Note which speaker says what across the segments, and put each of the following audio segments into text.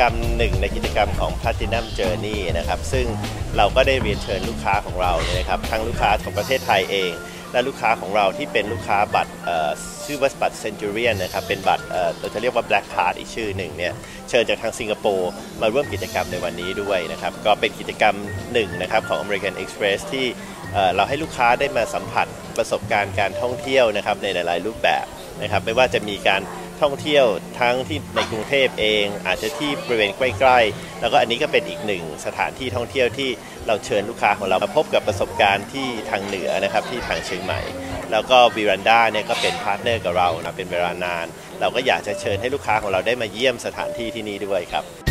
Speaker 1: กรรมหนึ่
Speaker 2: งในกิจกรรมของ Platinum Journey นะครับ ซึ่งเราก็ได้เรียนเชิญลูกค้าของเราเนี่ยนะครับ ทั้งลูกค้าของประเทศไทยเอง และลูกค้าของเราที่เป็นลูกค้าบัตรชื่อว่าบัตร Centurion นะครับ เป็นบัตรเราจะเรียกว่า Black Card อีกชื่อหนึ่งเนี่ย เชิญจากทางสิงคโปร์มาร่วมกิจกรรมในวันนี้ด้วยนะครับ ก็เป็นกิจกรรมหนึ่งนะครับของ American Express ที่เราให้ลูกค้าได้มาสัมผัสประสบการณ์การท่องเที่ยวนะครับในหลาย ๆ รูปแบบนะครับ ไม่ว่าจะมีการ ท่องเที่ยวทั้งที่ในกรุงเทพเอง อาจจะที่บริเวณใกล้ๆ แล้วก็อันนี้ก็เป็นอีกหนึ่งสถานที่ท่องเที่ยวที่เราเชิญลูกค้าของเรามาพบกับประสบการณ์ที่ทางเหนือนะครับที่ทางเชียงใหม่ แล้วก็วีรันดาเนี่ยก็เป็นพาร์ทเนอร์กับเรานะเป็นเวลานาน เราก็อยากจะเชิญให้ลูกค้าของเราได้มาเยี่ยมสถานที่ที่นี่ด้วยครับ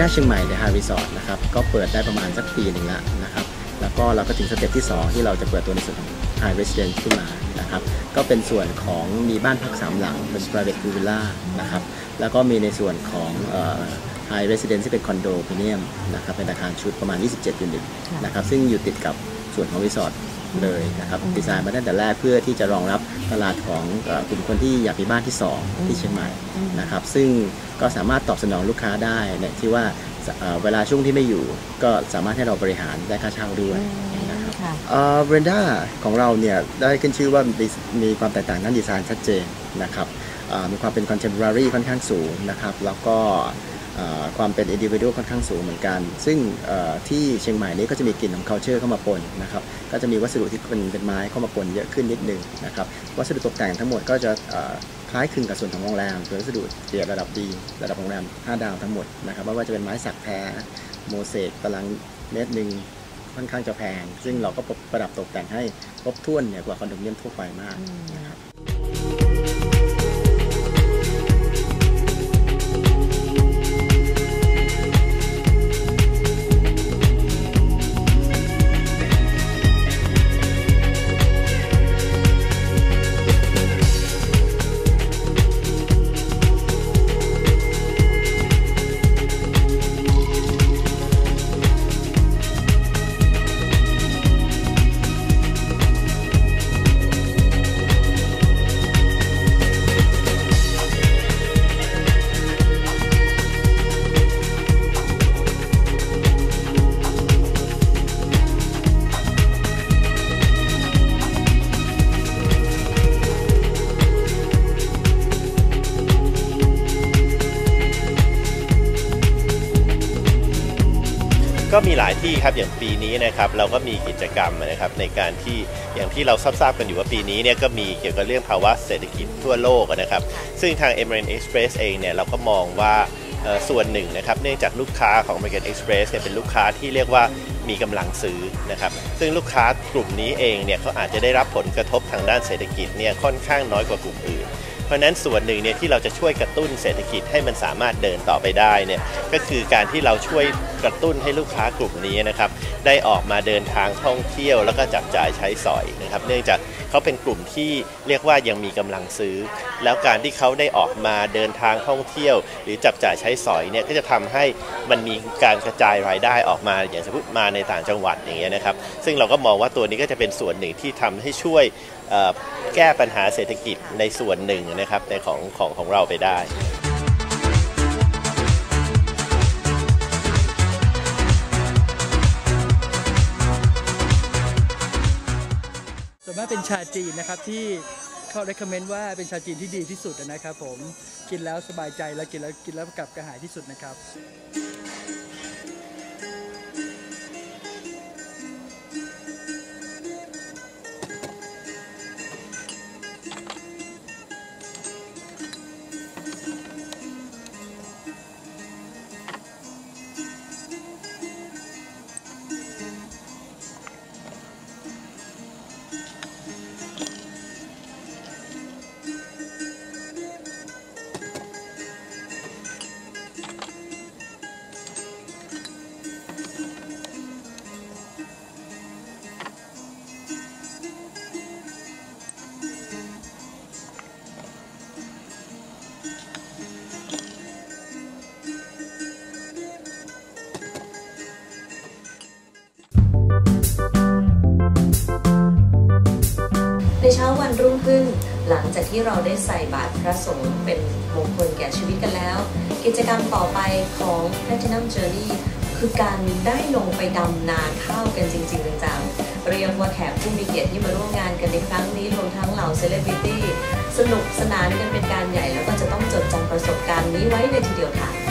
Speaker 3: นด้าเชียงใหม่เดอะฮารีสอร์ทนะครับก็เปิดได้ประมาณสักปีหนึ่งแล้วนะครับแล้วก็เราก็ถึงสเต็ปที่ 2 ที่เราจะเปิดตัวในส่วนของ High Residence ขึ้นมานะครับก็เป็นส่วนของมีบ้านพักสามหลังเป็น private villa นะครับแล้วก็มีในส่วนของเอ่อ High Residence ที่เป็นคอนโดมิเนียมนะครับเป็นอาคารชุดประมาณ 27ยูนิตนะครับซึ่งอยู่ติดกับส่วนของรีสอร์ทเลยนะครับดีไซน์มาตั้งแต่แรกเพื่อที่จะรองรับ ตลาดของเอ่อกลุ่มคนที่อยากมีบ้านที่ 2 ที่เชียงใหม่นะครับซึ่งก็สามารถตอบสนองลูกค้าได้เนี่ยที่ว่าเอ่อเวลาช่วงที่ไม่อยู่ ก็สามารถให้เราบริหารได้ค่าเช่าด้วยนะครับ
Speaker 1: ค่ะ
Speaker 3: เบรนด้าของเราเนี่ยได้ขึ้นชื่อว่ามีมีความแตกต่างด้านดีไซน์ชัดเจนนะครับเอ่อมีความเป็น contemporary ค่อนข้างสูงนะครับแล้วก็เอ่อ ความเป็น individual ค่อนข้างสูงเหมือนกัน ซึ่งที่เชียงใหม่นี้ก็จะมีกลิ่นของ culture เข้ามาปนนะครับ ก็จะมีวัสดุที่เป็นเป็นไม้เข้ามาปนเยอะขึ้นนิดนึงนะครับ วัสดุตกแต่งทั้งหมดก็จะคล้ายคลึงกับส่วนของโรงแรมเป็นวัสดุเกรระดับดี ระดับโรงแรม 5 ดาวทั้งหมดนะครับ ไม่ว่าจะเป็นไม้สักแท้โมเสกตารางเมตรหนึ่งค่อนข้างจะแพง ซึ่งเราก็ประดับตกแต่งให้ครบถ้วนเนี่ยกว่าคอนโดมิเนียมทั่วไปมากนะครับ
Speaker 2: มีหลายที่ครับอย่างปีนี้นะครับเราก็มีกิจกรรมนะครับในการที่อย่างที่เราทราบๆกันอยู่ว่าปีนี้เนี่ยก็มีเกี่ยวกับเรื่องภาวะเศรษฐกิจทั่วโลกนะครับซึ่งทาง Emirates Express เองเนี่ยเราก็มองว่าเอ่อส่วนหนึ่งนะครับเนื่องจากลูกค้าของ American Express เนี่ยเป็นลูกค้าที่เรียกว่ามีกำลังซื้อนะครับซึ่งลูกค้ากลุ่มนี้เองเนี่ยเขาอาจจะได้รับผลกระทบทางด้านเศรษฐกิจเนี่ยค่อนข้างน้อยกว่ากลุ่มอื่นเพ ราะนั้นส่วนหนึ่งเนี่ยที่เราจะช่วยกระตุ้นเศรษฐกิจให้มันสามารถเดินต่อไปได้เนี่ยก็คือการที่เราช่วยกระตุ้นให้ลูกค้ากลุ่มนี้นะครับได้ออกมาเดินทางท่องเที่ยวแล้วก็จับจ่ายใช้สอยนะครับเนื่องจากเขาเป็นกลุ่มที่เรียกว่ายังมีกำลังซื้อ แล้วการที่เขาได้ออกมาเดินทางท่องเที่ยว หรือจับจ่ายใช้สอยเนี่ยก็จะทำให้มันมีการกระจายรายได้ออกมาอย่างสมมติมาในต่างจังหวัดอย่างเงี้ยนะครับซึ่งเราก็มองว่าตัวนี้ก็จะเป็นส่วนหนึ่งที่ทำให้ช่วย แก้ปัญหาเศรษฐกิจในส่วนหนึ่งนะครับในของของของเราไปได้
Speaker 4: ส่วนมากเป็นชาจีนนะครับที่เขา recommend ว่าเป็นชาจีนที่ดีที่สุดนะครับผมกินแล้วสบายใจแล้วกินแล้วกินแล้วกลับกระหายที่สุดนะครับ
Speaker 1: หลังจากที่เราได้ใส่บาตรพระสงฆ์เป็นมงคลแก่ชีวิตกันแล้ว กิจกรรมต่อไปของ Platinum Journey คือการได้ลงไปดำนาข้าวกันจริง ๆ จังๆ เรียกว่าแขกผู้มีเกียรติที่มาร่วมงานกันในครั้งนี้รวมทั้งเหล่าเซเลบริตี้สนุกสนานกันเป็นการใหญ่แล้วก็จะต้องจดจำประสบการณ์นี้ไว้เลยทีเดียวค่ะ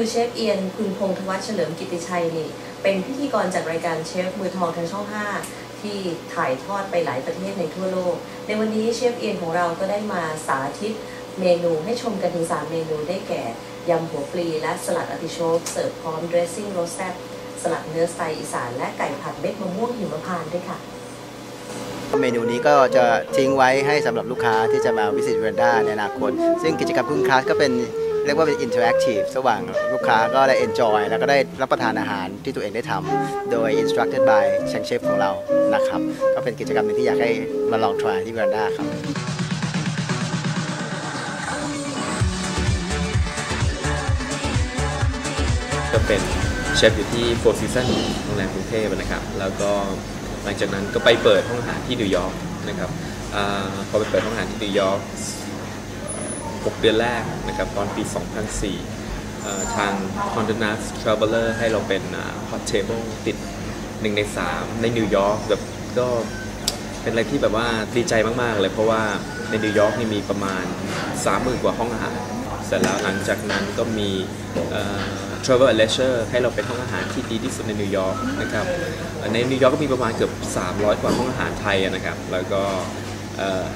Speaker 1: คือเชฟเอียนคุณพงษ์ธวัฒน์เฉลิมกิติชัยนี่ เป็นพิธีกรจากรายการเชฟมือทองทางช่อง 5 ที่ถ่ายทอดไปหลายประเทศในทั่วโลก ในวันนี้เชฟเอียนของเราก็ได้มาสาธิตเมนูให้ชมกันถึง 3 เมนูได้แก่ ยำหัวปลีและสลัดอติโชกเสิร์ฟพร้อมเดรสซิ่งโรสแซบสลัดเนื้อสไตล์อีสานและไก่ผัดเม็ดมะม่วงหิมพานต์ด้วยค่ะ
Speaker 3: เมนูนี้ก็จะทิ้งไว้ให้สำหรับลูกค้าที่จะมาวิสิตเวนด้าในอนาคต ซึ่งกิจกรรมพึ่งคลาสก็เป็น เรียกว่าเป็นอินเทอร์แอคทีฟระหว่างลูกค้าก็ได้เอนจอยแล้วก็ได้รับประทานอาหารที่ตัวเองได้ทำโดย instructed by เชฟเชฟของเรานะครับก็เป็นกิจกรรมหนึงที่อยากให้มาลองทรายที่เวนด้าครับ
Speaker 5: ก็เป็นเชฟอยู่ที่ Four Seasons โรงแรมกรุงเทพนะครับ แล้วก็หลังจากนั้นก็ไปเปิดห้องอาหารที่นิวยอร์กนะครับอพอไปเปิดห้องอาหารที่นิวยอร์ก 6 เดือนแรกนะครับตอนปี 2004 ทาง Condé Nast Traveler ให้เราเป็น Hot Table ติด 1 ใน 3 ในนิวยอร์กแบบก็เป็นอะไรที่แบบว่าดีใจมาก ๆ เลยเพราะว่าในนิวยอร์กนี่มีประมาณ 30,000 กว่าห้องอาหาร เสร็จแล้วหลังจากนั้นก็มี Travel Leisure ให้เราเป็นห้องอาหารที่ดีที่สุดในนิวยอร์กนะครับในนิวยอร์กก็มีประมาณเกือบ 300 กว่าห้องอาหารไทยนะครับ แล้วก็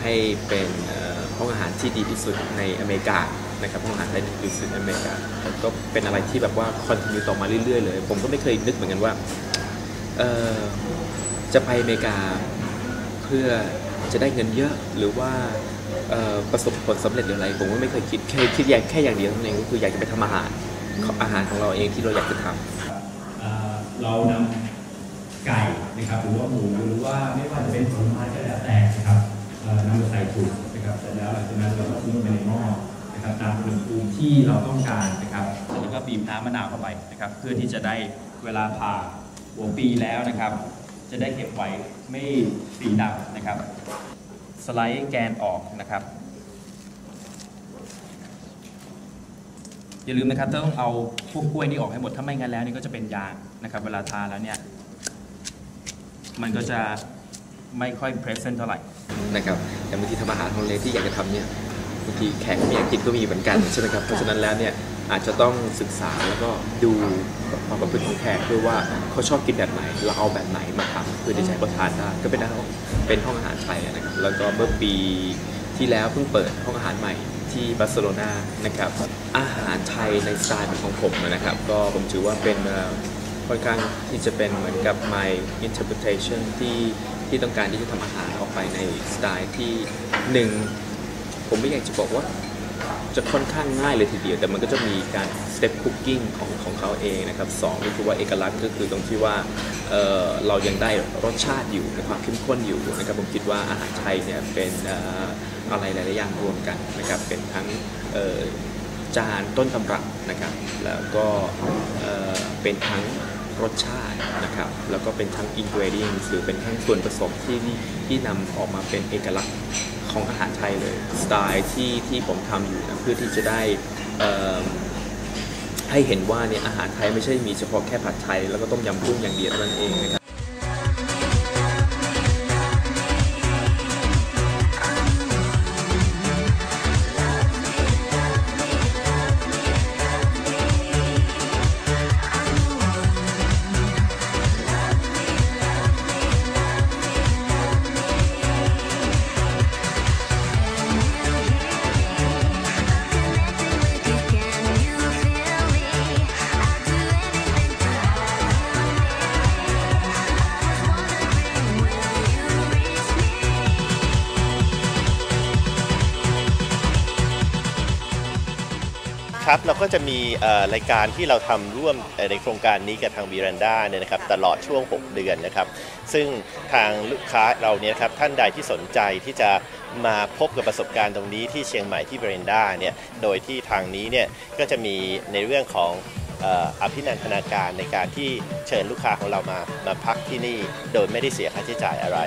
Speaker 5: ให้เป็น ห้องอาหารที่ดีที่สุดในอเมริกานะครับห้องอาหารไทยที่ดีที่สุดในอเมริกาก็เป็นอะไรที่แบบว่าคอนติเนียต่อมาเรื่อยๆเลยผมก็ไม่เคยนึกเหมือนกันว่าเออจะไปอเมริกาเพื่อจะได้เงินเยอะหรือว่าประสบผลสำเร็จหรืออะไร ผมก็ไม่เคยคิดแค่คิดอย่างแค่อย่างเดียวเท่านั้นเองก็คืออยากจะไปทำอาหารอาหารของเราเองที่เราอยากจะทำ
Speaker 6: เอ่อเรานำไก่นะครับหรือว่าหมูหรือว่าไม่ว่าจะเป็นผลไม้ก็แล้วแต่นะครับนำมาใส่ถุง นะครับเสร็จแล้วหลังจากนั้นเราก็ทิ้งไปในหม้อนะครับตามอุณหภูมิที่เราต้องการนะครับแล้วก็บีบน้ำมะนาวเข้าไปนะครับ เพื่อที่จะได้เวลาผ่าหัวปีแล้วนะครับ จะได้เก็บไว้ไม่สีดำนะครับ สไลด์แกนออกนะครับ อย่าลืมนะครับต้องเอาพวกกล้วยนี่ออกให้หมดถ้าไม่งั้นแล้วนี่ก็จะเป็นยางนะครับ เวลาทานแล้วเนี่ยมันก็จะไม่ค่อยเพรสเซนต์เท่าไหร่
Speaker 5: นะครับแต่บางทีทำอาหารทางเลที่อยากจะทำเนี่ยบางทีแขกไม่อยากกินก็มีเหมือนกันใช่ไหมครับเพราะฉะนั้นแล้วเนี่ยอาจจะต้องศึกษาแล้วก็ดูความประพฤติของแขกด้วยว่าเขาชอบกินแบบไหนเราเอาแบบไหนมาทำเพื่อที่จะให้เขาทานได้ก็เป็นห้องเป็นห้องอาหารไทยนะครับแล้วก็เมื่อปีที่แล้วเพิ่งเปิดห้องอาหารใหม่ที่บาร์เซโลนานะครับอาหารไทยในสไตล์ของผมนะครับ ก็ผมถือว่าเป็นค่อนข้างที่จะเป็นเหมือนกับ my interpretation ที่ ที่ต้องการที่จะทำอาหารออกไปในสไตล์ที่หนึ่งผมไม่อยากจะบอกว่าจะค่อนข้างง่ายเลยทีเดียว แต่มันก็จะมีการ step cooking ของของเขาเองนะครับสองก็คือว่าเอกลักษณ์ก็คือตรงที่ว่าเเรายังได้รสชาติอยู่ในความเข้มข้นอยู่นะครับผมคิดว่าอาหารไทยเนี่ยเป็นออะไรหลายๆอย่างรวมกันนะครับเป็นทั้งจานต้นตำรับนะครับแล้วก็เเป็นทั้ง รสชาตินะครับแล้วก็เป็นทั้งอินเกรดิ้งหรือเป็นทั้งส่วนผสมที่ที่นำออกมาเป็นเอกลักษณ์ของอาหารไทยเลยสไตล์ที่ที่ผมทำอยู่นะเพื่อที่จะได้ให้เห็นว่าเนี่ยอาหารไทยไม่ใช่มีเฉพาะแค่ผัดไทย แล้วก็ต้มยำกุ้งอย่างเดียวนั่นเองนะครับ
Speaker 1: ค
Speaker 2: รับเราก็จะมีรายการที่เราทำร่วมในโครงการนี้กับทางบีรันดาเนี่ยนะครับตลอดช่วง 6 เดือนนะครับ ซึ่งทางลูกค้าเราเนี่ยครับท่านใดที่สนใจที่จะมาพบกับประสบการณ์ตรงนี้ที่เชียงใหม่ที่บีรันด้าเนี่ยโดยที่ทางนี้เนี่ยก็จะมีในเรื่องของอภินันทนาการในการที่เชิญลูกค้าของเรามามาพักที่นี่โดยไม่ได้เสียค่าใช้จ่ายอะไร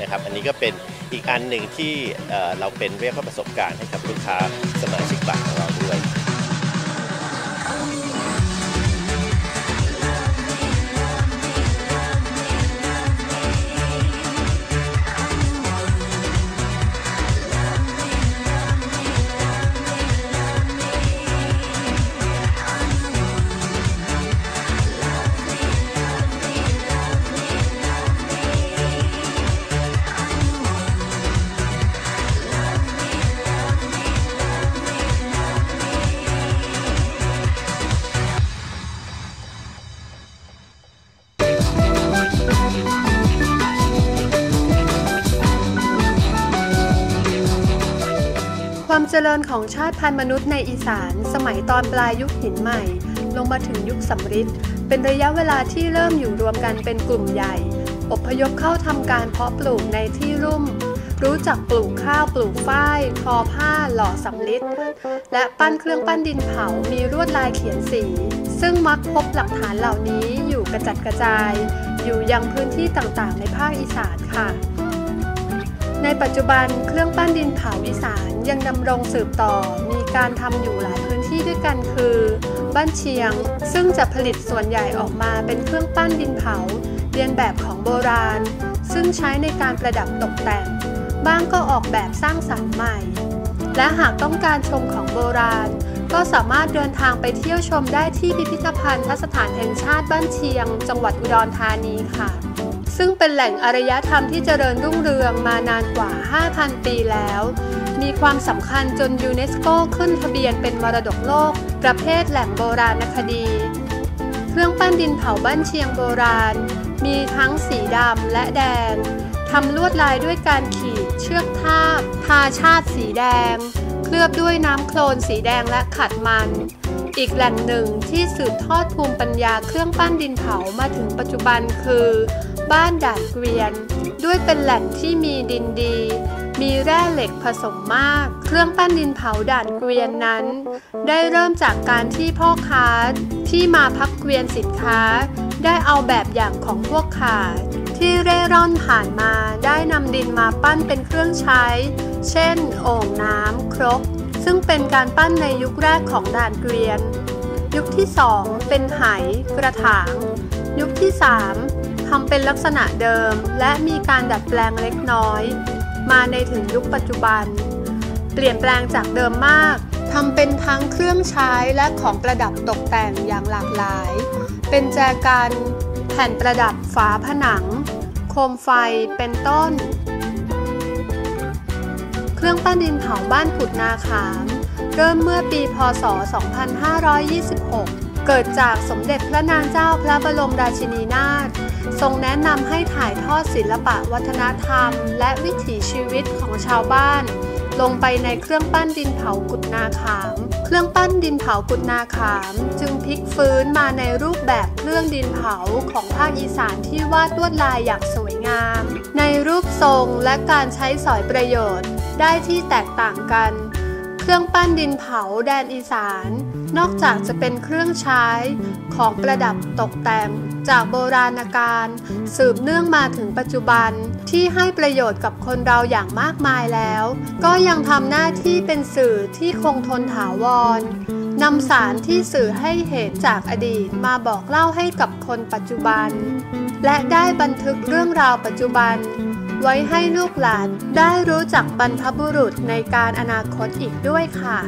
Speaker 2: นะครับ อันนี้ก็เป็นอีกอันหนึ่งที่เอ่อเราเป็นเรียกว่าประสบการณ์ให้กับลูกค้าสมาชิกบัตรของเราด้วย
Speaker 7: เจริญของชาติพันธุ์มนุษย์ในอีสาน สมัยตอนปลายยุคหินใหม่ ลงมาถึงยุคสำริดเป็นระยะเวลาที่เริ่มอยู่รวมกันเป็นกลุ่มใหญ่ อพยพเข้าทำการเพาะปลูกในที่รุ่ม รู้จักปลูกข้าวปลูกฝ้ายทอผ้า หล่อสำลิดและปั้นเครื่องปั้นดินเผา มีลวดลายเขียนสี ซึ่งมักพบหลักฐานเหล่านี้อยู่กระจัดกระจาย อยู่ยังพื้นที่ต่างๆ ในภาคอีสานค่ะ ในปัจจุบันเครื่องปั้นดินเผาอีสานยังดำรงสืบต่อ มีการทำอยู่หลายพื้นที่ด้วยกันคือ บ้านเชียง ซึ่งจะผลิตส่วนใหญ่ออกมาเป็นเครื่องปั้นดินเผา เรียนแบบของโบราณ ซึ่งใช้ในการประดับตกแต่ง บ้างก็ออกแบบสร้างสรรค์ใหม่ และหากต้องการชมของโบราณ ก็สามารถเดินทางไปเที่ยวชมได้ที่พิพิธภัณฑ์สถานแห่งชาติบ้านเชียง จังหวัดอุดรธานีค่ะ ซึ่งเป็นแหล่งอารยธรรมที่เจริญรุ่งเรืองมานานกว่า 5,000 ปีแล้ว มีความสำคัญจนยูเนสโกขึ้นทะเบียนเป็นมรดกโลก ประเภทแหล่งโบราณคดี เครื่องปั้นดินเผาบ้านเชียงโบราณ มีทั้งสีดำและแดงทำลวดลายด้วยการขีดเชือกทาบทาชาติสีแดง เคลือบด้วยน้ำโคลนสีแดงและขัดมันอีกแหล่งหนึ่งที่สืบทอดภูมิปัญญาเครื่องปั้นดินเผามาถึงปัจจุบันคือ บ้านด่านเกวียน ด้วยเป็นแหล่งที่มีดินดี มีแร่เหล็กผสมมาก เครื่องปั้นดินเผาด่านเกวียนนั้น ได้เริ่มจากการที่พ่อค้าที่มาพักเกวียนสินค้า ได้เอาแบบอย่างของพวกขาที่เร่ร่อนผ่านมาได้นำดินมาปั้นเป็นเครื่องใช้ เช่น โอ่งน้ำครก ซึ่งเป็นการปั้นในยุคแรกของด่านเกวียน ยุคที่ 2 เป็นไหกระถาง ยุคที่ 3ำเป็นลักษณะเดิม และมีการดัดแปลงเล็กน้อย มาในถึงยุคปัจจุบัน เปลี่ยนแปลงจากเดิมมากทำเป็นทั้งเครื่องใช้และของประดับตกแต่งอย่างหลากหลาย เป็นแจกันแผ่นประดับฝาผนัง โคมไฟเป็นต้น เครื่องปั้นดินเผาบ้านกุดนาขาม เริ่มเมื่อปีพศ 2526 เกิดจากสมเด็จพระนางเจ้าพระบรมราชินีนาถ ทรงแนะนำให้ถ่ายทอดศิลปะวัฒนธรรม และวิถีชีวิตของชาวบ้าน ลงไปในเครื่องปั้นดินเผากุดนาขาม เครื่องปั้นดินเผากุดนาขาม จึงพลิกฟื้นมาในรูปแบบเครื่องดินเผาของภาคอีสานที่วาดลวดลายอย่างสวยงาม ในรูปทรงและการใช้สอยประโยชน์ ได้ที่แตกต่างกัน เครื่องปั้นดินเผาแดนอีสาน นอกจากจะเป็นเครื่องใช้ของประดับตกแต่งจากโบราณกาลสืบเนื่องมาถึงปัจจุบันที่ให้ประโยชน์กับคนเราอย่างมากมายแล้ว ก็ยังทำหน้าที่เป็นสื่อที่คงทนถาวรนำสารที่สื่อให้เหตุจากอดีตมาบอกเล่าให้กับคนปัจจุบัน และได้บันทึกเรื่องราวปัจจุบัน ไว้ให้ลูกหลานได้รู้จักบรรพบุรุษในการอนาคตอีกด้วยค่ะ